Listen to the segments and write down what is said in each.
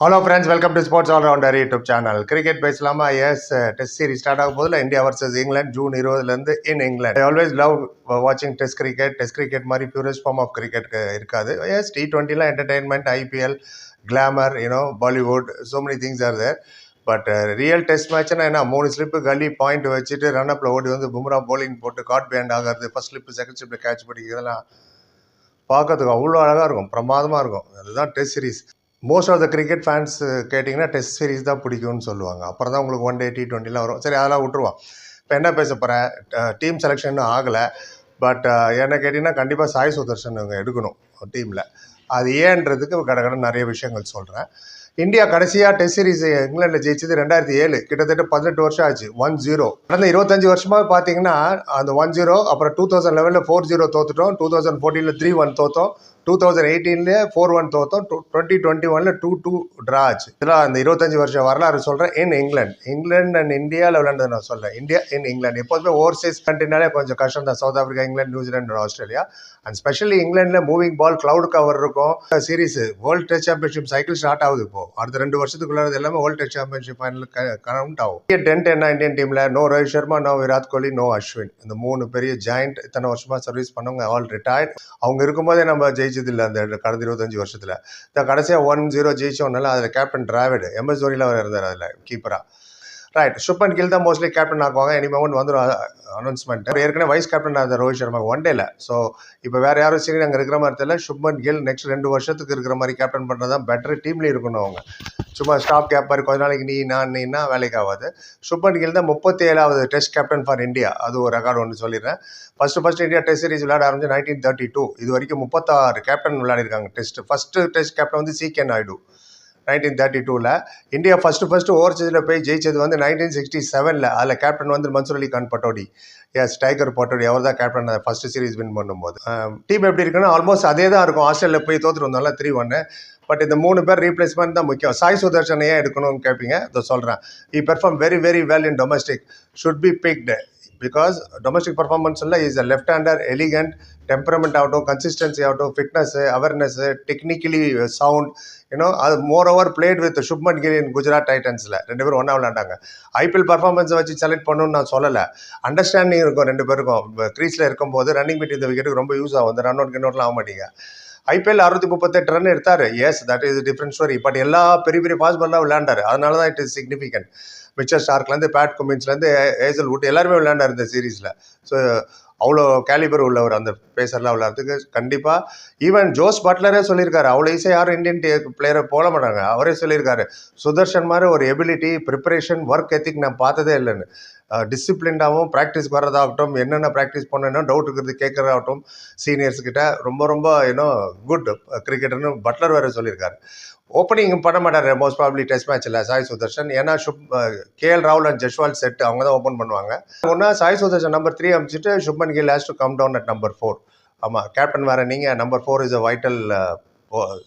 Hello friends welcome to sports allrounder YouTube channel cricket பேசலாமா? Yes test series start ஆகும் போதில் India versus England June இருபதுலேருந்து in England I always love வாட்சிங் test cricket test cricket மாதிரி purest form of cricket இருக்காது. Yes T டுவெண்ட்டிலாம் entertainment IPL glamour you know Bollywood so many things are there but real test மேட்ச்னா என்ன? மூணு slip gully point வச்சுட்டு run அப்பில் ஓடி வந்து Bumrah bowling போட்டு காட் பேண்ட் ஆகிறது ஃபர்ஸ்ட் ஸ்லிப்பு செகண்ட் ஸ்லிப்பில் கேட்ச் பிடிக்கிறதுலாம் பார்க்கறதுக்கு அவ்வளோ அழகாக இருக்கும். பிரமாதமாக இருக்கும். அதுதான் test series most of the cricket fans கேட்டிங்கன்னா டெஸ்ட் சீரிஸ் தான் பிடிக்கும்னு சொல்லுவாங்க. அப்புறம் தான் உங்களுக்கு ஒன் டே டி டுவெண்ட்டிலாம் வரும். சரி அதெல்லாம் விட்டுருவோம். இப்போ என்ன பேச போகிறேன் டீம் செலெக்ஷன் ஆகலை. பட் என்ன கேட்டிங்கன்னா கண்டிப்பாக சாய் சுதர்ஷன் இவங்க எடுக்கணும் டீமில் அது ஏன்றதுக்கு கடகட நிறைய விஷயங்கள் சொல்கிறேன் இந்தியா கடைசியாக டெஸ்ட் சீரிஸ் இங்கிலாண்டில் ஜெயிச்சது ரெண்டாயிரத்தி ஏழு. கிட்டத்தட்ட பதினெட்டு வருஷம் ஆச்சு. ஒன் ஜீரோ கடந்த இருபத்தஞ்சு வருஷமாக பார்த்தீங்கன்னா அந்த ஒன் ஜீரோ அப்புறம் டூ தௌசண்ட் லெவலில் ஃபோர் ஜீரோ தோத்துட்டோம். டூ தௌசண்ட் ஃபோர்டீனில் த்ரீ ஒன் தோத்தோம். டூ தௌசண்ட் எயிட்டீன்லேயே ஃபோர் ஒன் தோத்தோம் டூ டுவெண்ட்டி டுவெண்ட்டி ஒனில் டூ டூ ட்ரா ஆச்சு இதெல்லாம் அந்த இருபத்தஞ்சி வருஷம் வரலாறு சொல்கிறேன் இன் இங்கிலாந்து இங்கிலாந்து அண்ட் இந்தியாவில் விளையாண்டது நான் சொல்கிறேன் இந்தியா இன் இங்கிலாந்து எப்போதுமே ஓவர்சீஸ் கண்ட்ரினாலே கொஞ்சம் கஷ்டம் தான். South Africa England New Zealand Australia and specially இங்கிலாண்டில் மூவிங் பால் க்ளவுட் கவர் இருக்கும். Series world test championship cycle start ஆகுது இப்போ. அடுத்த ரெண்டு வருஷத்துக்குள்ளது எல்லாமே world test championship final count ஆகும். டென்ட் என்ன இந்தியன் டீமில் no Rohit Sharma no Virat Kohli no Ashwin இந்த மூணு பெரிய ஜாயிண்ட் இத்தனை வருஷமாக சர்வீஸ் பண்ணவங்க ஆல் ரிட்டையர்ட் அவங்க இருக்கும்போதே நம்ம ஜெயிச்சது இல்லை அந்த கடந்த இருபத்தஞ்சு வருஷத்தில். இந்த கடைசியாக ஒன் ஜீரோ ஜெயிச்சோம்னால அதில் கேப்டன் டிராவிட் எம்எஸ் தோனியில் அவர் இருந்தார் அதில் கீப்பராக ரைட் சுப்பன் கில் தான் மோஸ்ட்லி கேப்டன் ஆக்குவாங்க எனி மவுண்ட் வந்துடும் அனௌன்ஸ்மெண்ட் அவர் ஏற்கனவே வைஸ் கேப்டன் இருந்தார் ரோஹித் சர்மா ஒன் டேல ஸோ இப்போ வேறு யாரும் சீனியர் அங்கே இருக்கிற மாதிரி தெரியல. சுப்மன் கில் நெக்ஸ்ட் ரெண்டு வருஷத்துக்கு இருக்கிற மாதிரி கேப்டன் பண்ணுறது தான் பெட்டர் டீம்லேயும் இருக்கணும் அவங்க. சும்மா ஸ்டாப் கேப் கொஞ்ச நாளைக்கு நீ நான் நீனா வேலைக்கு ஆகாது. சுப்மன் கில் தான் முப்பத்தி ஏழாவது டெஸ்ட் கேப்டன் ஃபார் இந்தியா அது ஒரு ரெக்கார்டு ஒன்று சொல்லிடுறேன். First first India test series விளையாட ஆரம்பிச்சு நைன்டீன் தேர்ட்டி டூ இது வரைக்கும் முப்பத்தாறு கேப்டன் விளையாடிருக்காங்க டெஸ்ட் ஃபஸ்ட்டு டெஸ்ட் கேப்டன் வந்து C K Naidu nineteen thirty டூவில் இந்தியா ஃபஸ்ட்டு ஃபஸ்ட்டு ஓவர்சீஸில் போய் ஜெயிச்சது வந்து நைன்டீன் சிக்ஸ்டி செவனில் அதில் கேப்டன் வந்து மன்சூர் அலி கான் பட்டோடி எஸ் டைகர் பட்டோடி அவர் தான் கேப்டன் ஃபஸ்ட்டு சீரிஸ் வின் பண்ணும்போது. டீம் எப்படி இருக்குன்னா ஆல்மோஸ்ட் அதே தான் இருக்கும் ஆஸ்திரேலியா போய் தோற்றுட்டு வந்தாலும் த்ரீ ஒன்று பட் இந்த மூணு பேர் ரீப்ளேஸ்மெண்ட் தான் முக்கியம். சாய் சுதர்ஷன் ஏன் எடுக்கணும்னு கேட்பீங்க இதை சொல்கிறேன் he perform very very well in domestic should be picked because domestic பர்ஃபார்மன்ஸில் is a left hander elegant temperament ஆகட்டும் கன்சிஸ்டன்சி ஆகட்டும் fitness awareness technically sound you know அது moreover played with Shubman Gill in Gujarat டைட்டன்ஸில் ரெண்டு பேரும் ஒன்றா விளாண்டாங்க IPL பர்ஃபார்மன்ஸை வச்சு select பண்ணணும்னு நான் சொல்லலை. அண்டர்ஸ்டாண்டிங் இருக்கும் ரெண்டு பேருக்கும். க்ரீஸில் இருக்கும்போது ரன்னிங் பிட் இந்த விக்கெட்டுக்கு ரொம்ப யூஸ் ஆகும். இந்த ரன் அவுட் கின்னோட்லாம் ஆக மாட்டீங்க. ஐபிஎல் அறுபத்தி முப்பத்தெட்டு ரன் எடுத்தார். Yes that is different story but எல்லா பெரிய பெரிய ஃபாஸ்ட் பால்லாம் விளையாண்டாரு. அதனால தான் இட் இஸ் சிக்னிஃபிகன்ட் மிச்சர் ஸ்டார்க்லேருந்து பேட் குமின்ஸ்லேருந்து ஏசல் வுட் எல்லாருமே விளையாண்டார் இந்த சீரீஸில் ஸோ அவ்வளோ கேலிபர் உள்ளவர் அந்த பேசர்லாம் விளையாடுறதுக்கு கண்டிப்பாக ஈவன் ஜோஸ் பட்லரே சொல்லியிருக்காரு அவ்வளோ ஈஸியாக யாரும் இந்தியன் டீ பிளேயரை போல மாட்டாங்க. அவரே சொல்லியிருக்காரு சுதர்ஷன் மாதிரி ஒரு எபிலிட்டி ப்ரிப்பரேஷன் ஒர்க் எத்திக் நான் பார்த்ததே இல்லைன்னு. டிசிப்ளின்டாகவும் ப்ராக்டிஸ் வர்றதாகட்டும் என்னென்ன ப்ராக்டிஸ் பண்ணணும் டவுட் இருக்கிறது கேட்குறதாகட்டும் சீனியர்ஸ்கிட்ட ரொம்ப ரொம்ப இன்னும் குட் கிரிக்கெட்டர்னு பட்லர் வேறு சொல்லியிருக்காரு. ஓப்பனிங் பண்ண மாட்டார் மோஸ்ட் ப்ராப்ளி டெஸ்ட் மேட்ச்சில் சாய் சுதர்ஷன் ஏன்னா சுப் கேஎல் ராகுல் அண்ட் ஜஸ்வால் செட் அவங்க தான் ஓப்பன் பண்ணுவாங்க. ஒன்றா Sai Sudharsan number three அமைச்சிட்டு Shubman Gill has to come down at number four ஆமாம் கேப்டன் வேறு நீங்கள் number four is a vital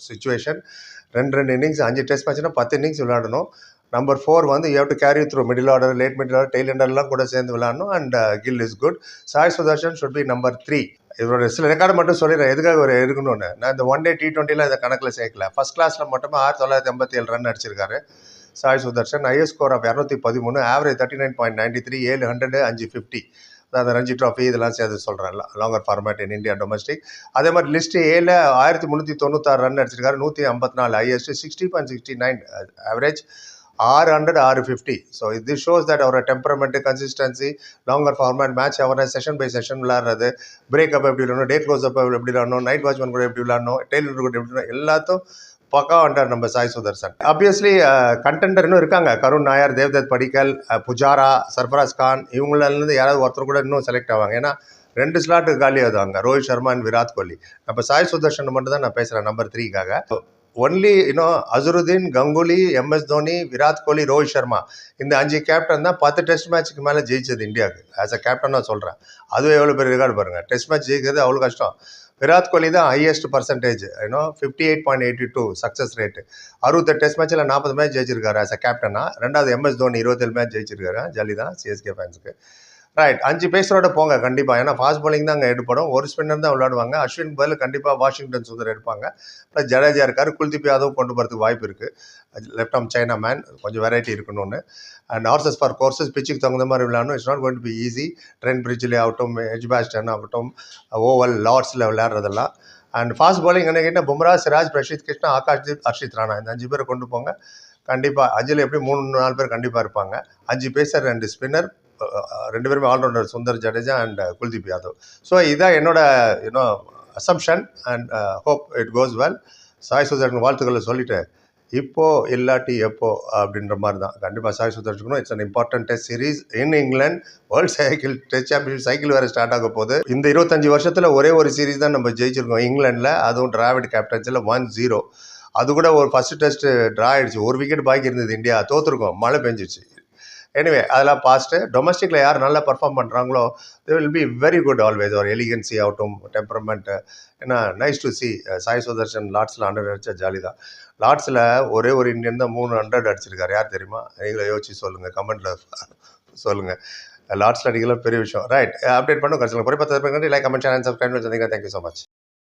situation ரெண்டு ரெண்டு இன்னிங்ஸ் அஞ்சு டெஸ்ட் மேட்ச்னா பத்து இன்னிங்ஸ் விளையாடணும். நம்பர் ஃபோர் வந்து you have to carry through middle order late middle order tail எண்டர்லாம் கூட சேர்ந்து விளையாடணும். And Gill is good Sai Sudharsan should be number three இதோட சில ரெக்கார்டு மட்டும் சொல்லிடுறேன். எதுக்காக ஒரு இருக்கணும்னு? நான் இந்த ஒன் டே டி டுவெண்ட்டியில் இதை கணக்கில் சேர்க்கல. ஃபர்ஸ்ட் கிளாஸில் மட்டுமே ஆயிரத்தி தொள்ளாயிரத்தி ஐம்பத்தி ஏழு ரன் அடிச்சிருக்காரு. Sai Sudharsan is score of இரநூத்தி பதிமூணு average thirty nine point ninety three ஏழு ஹண்ட்ரட் அஞ்சு ஃபிஃப்டி அந்த ரஞ்சி ட்ராஃபி இதெல்லாம் சேர்த்து சொல்கிறேன் longer format in India domestic அதே மாதிரி லிஸ்ட்டு ஏழு ஆயிரத்தி முந்நூற்றி தொண்ணூத்தாறு ரன் அடிச்சிருக்காரு. நூற்றி ஐம்பத்தி நாலு is sixty point sixty nine average ஆறு ஹண்ட்ரட் ஆறு ஃபிஃப்டி ஸோ இது ஷோஸ் தட் அவரோட temperament consistency longer format match அவரை செஷன் பை செஷன் விளாட்றது பிரேக்கப் எப்படி விளாடணும் டே க்ளோஸ் அப் எப்படி விளாடணும் நைட் வாட்ச்மேன் கூட எப்படி விளாடணும் டெய்லர் கூட எப்படி விளாடணும் எல்லாத்தையும் பக்கா வந்துட்டார் நம்ம சாய் சுதர்சன். ஆப்வியஸ்லி கண்டெண்டர் இன்னும் இருக்காங்க. கருண் நாயர் தேவ்தத் படிக்கல் புஜாரா சர்ஃபராஸ் கான் இவங்களிலேருந்து யாராவது ஒருத்தர் கூட இன்னும் செலக்ட் ஆவாங்க. ஏன்னா ரெண்டு ஸ்லாட்டு காலி ஆகுதாங்க ரோஹித் சர்மா அண்ட் விராட் கோலி. நம்ம சாய் சுதர்ஷன் மட்டும் தான் நான் பேசுகிறேன் நம்பர் த்ரீக்காக ஒன்லி இன்னும் அசருதீன் கங்குலி எம்எஸ் தோனி விராட் கோலி ரோஹித் சர்மா இந்த அஞ்சு கேப்டன் தான் பத்து டெஸ்ட் மேட்ச்சுக்கு மேலே ஜெயிச்சது இந்தியாவுக்கு. ஆஸ் அ கேப்டன் நான் சொல்கிறேன் அதுவே எவ்வளோ பெரிய ரெக்கார்டு பாருங்கள் டெஸ்ட் மேட்ச் ஜெயிக்கிறது அவ்வளோ கஷ்டம். விராட் கோலி தான் highest percentage you know fifty eight point eighty two success rate அறுபத்தெட்டு டெஸ்ட் மேட்ச்சில் நாற்பது மேட்ச் ஜெயிச்சிருக்காரு ஆஸ் அ கேப்டனா ரெண்டாவது எம்எஸ் தோனி இருபத்தேழு மேட்ச் ஜெயிச்சிருக்காரு. ஜல்லி தான் சிஎஸ்கே ஃபேன்ஸுக்கு ரைட் அஞ்சு பேசரோட போங்க கண்டிப்பாக ஏன்னா ஃபாஸ்ட் பாலிங் தான் அங்கே எடுப்படும். ஒரு ஸ்பின்னர் தான் விளையாடுவாங்க. அஸ்வின் பதில் கண்டிப்பாக வாஷிங்டன் சுந்தர் எடுப்பாங்க. அப்புறம் ஜடேஜா இருக்கார். குல்தீப் யாதவ் கொண்டு போகிறதுக்கு வாய்ப்பு இருக்குது லெஃப்ட் ஆம் சைனா மேன் கொஞ்சம் வெரைட்டி இருக்கணும்னு. அண்ட் ஹார்சஸ் ஃபார் கோர்சஸ் பிச்சுக்கு தகுந்த மாதிரி விளையாடணும். It's not going to be easy Trent பிரிட்ஜ்லேயே ஆகட்டும் எஜ் பேஸ்டன் ஆகட்டும் ஓவல் லார்ட்ஸில் விளையாடுறதெல்லாம். அண்ட் ஃபாஸ்ட் பாலிங் என்ன கேட்டால் பும்ரா சிராஜ் பிரஷித் கிருஷ்ணா ஆகாஷ்தீப் ஹர்ஷித் ராணா. இந்த அஞ்சு பேரை கொண்டு போங்க. கண்டிப்பாக அஞ்சில் எப்படி மூணு நாலு பேர் கண்டிப்பாக இருப்பாங்க. அஞ்சு பேசர் ரெண்டு ஸ்பின்னர் ரெண்டு பேருமே allrounder Sundar Jadeja and uh, Kuldeep Yadav. So இதான் என்னோட you know assumption and hope it goes well Sai Sudharsan வாழ்த்துக்களை சொல்லிவிட்டு இப்போ இல்லாட்டி எப்போ அப்படின்ற மாதிரி தான். கண்டிப்பாக சாய் சுதர்ஷனும் it's an important test series in England world cycle test champion cycle வேறு ஸ்டார்ட் ஆக போகுது. இந்த இருபத்தஞ்சி வருஷத்தில் ஒரே ஒரு சீரிஸ் தான் நம்ம ஜெயிச்சிருக்கோம் இங்கிலாண்டில் அதுவும் டிராவிட் கேப்டன்ஸில் ஒன் ஜீரோ அது கூட ஒரு ஃபஸ்ட்டு டெஸ்ட் ட்ரா ஆகிடுச்சு ஒரு விக்கெட் பாக்கி இருந்தது இந்தியா. தோற்றுருக்கோம் மழை பெஞ்சிச்சு எனிவே அதெல்லாம் பாஸ்ட்டு டொமஸ்டிக்கில் யார் நல்லா பர்ஃபார்ம் பண்ணுறாங்களோ they will be very good always ஒரு எலிகன்சி ஆகட்டும் டெம்பரமெண்ட்டு ஏன்னா nice to see Sai Sudharsan லார்ட்ஸில் hundred அடித்தா ஜாலி தான். லார்ட்ஸில் ஒரே ஒரு இந்தியன் தான் மூணு ஹண்ட்ரட் அடிச்சிருக்காரு. யார் தெரியுமா? நீங்களே யோசிச்சு சொல்லுங்கள் கமெண்ட்டில் சொல்லுங்கள் லார்ட்ஸில் அடிக்கலாம் பெரிய விஷயம். ரைட் அப்டேட் பண்ணும் கடைசியில். குறைப்பத்து லைக் கமெண்ட் சேனல் சப்ஸ்கிரைப் சந்திங்க தேங்க்யூ ஸோ மச்